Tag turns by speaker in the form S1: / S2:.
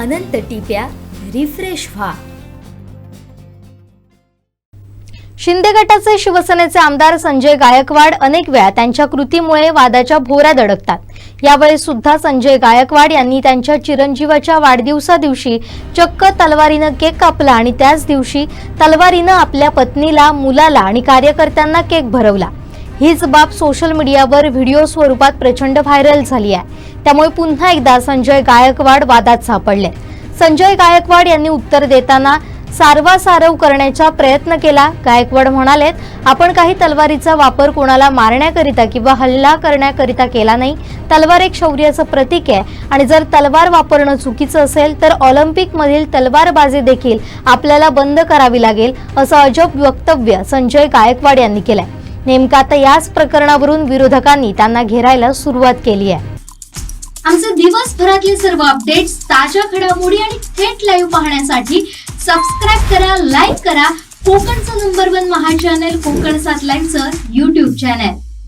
S1: अनंत टिप्या refresh व्हा.
S2: शिंदे गटाचे शिवसेनेचे आमदार संजय गायकवाड अनेक वेळा त्यांच्या कृतीमुळे वादाच्या भोऱ्या दडकतात यावेळी सुद्धा संजय गायकवाड यांनी त्यांच्या चिरंजीवाच्या वाढदिवसा दिवशी चक्क तलवारीनं केक कापला आणि त्याच दिवशी तलवारीनं आपल्या पत्नीला मुलाला आणि कार्यकर्त्यांना केक भरवला. हीच बाब सोशल मीडियावर व्हिडिओ स्वरूपात प्रचंड व्हायरल झाली आहे. त्यामुळे पुन्हा एकदा संजय गायकवाड वादात सापडले. संजय गायकवाड यांनी उत्तर देताना सारवासारव करण्याचा प्रयत्न केला. गायकवाड म्हणालेत आपण काही तलवारीचा वापर कोणाला मारण्याकरिता किंवा हल्ला करण्याकरिता केला नाही. तलवार एक शौर्याचं प्रतीक आहे आणि जर तलवार वापरणं चुकीचं असेल तर ऑलिम्पिकमधील तलवारबाजी देखील आपल्याला बंद करावी लागेल असं अजब वक्तव्य संजय गायकवाड यांनी केलंय. नेमका आता याच प्रकरणावरून विरोधकांनी त्यांना घेरायला सुरुवात केली आहे.
S3: आमचे दिवसभरातले सर्व अपडेट्स ताज्या घडामोडी आणि थेट लाईव्ह पाहण्यासाठी सबस्क्राईब करा लाईक करा. कोकणचं नंबर वन महा चॅनल कोकण सात लाईनचं युट्यूब चॅनल